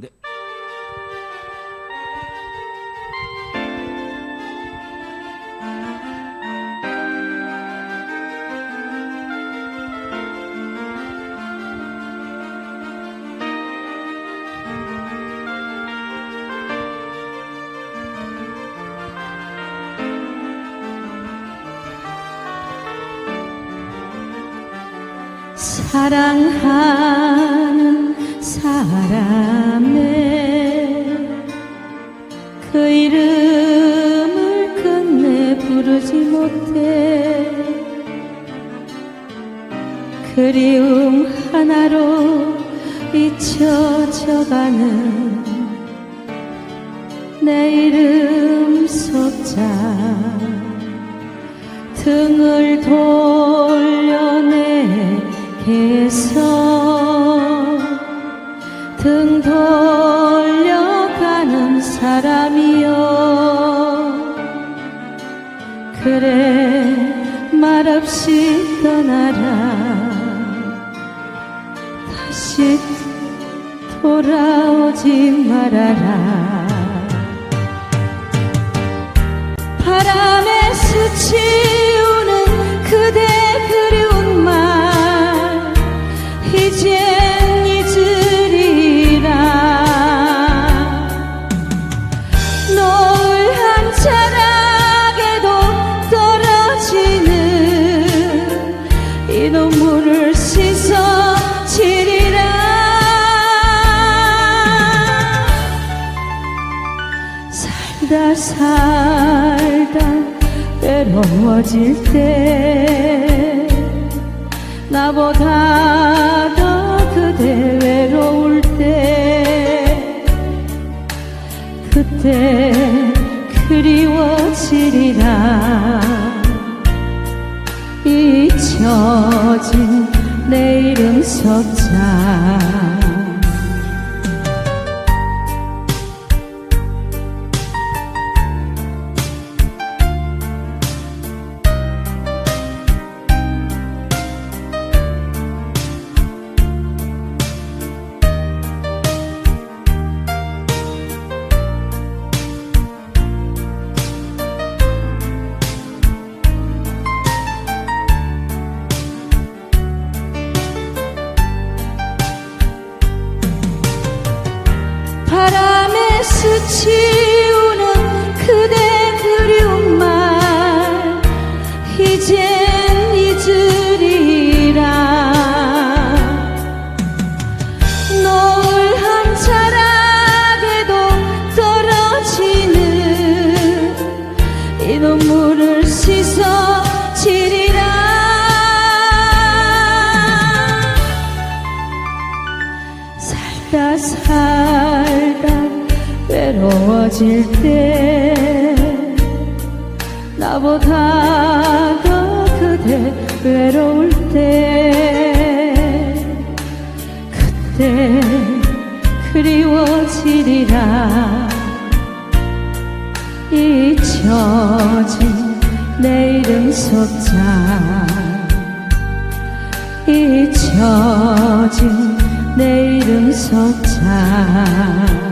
네. 사랑하는 사람의 그 이름을 끝내 부르지 못해. 그리움 하나로 잊혀져가는 내 이름 속자 등을 돌려내게 돌려가는 사람이여. 그래 말없이 떠나라. 다시 돌아오지 말아라. 바람에 스치 눈물을 씻어지리라. 살다 살다 외로워질 때 나보다 더 그대 외로울 때 그때 그리워지리라 잊혀진 내 이름 석자 스치 외로워질 때 나보다 더 그대 외로울 때 그때 그리워지리라 잊혀진 내 이름 속자 잊혀진 내 이름 석자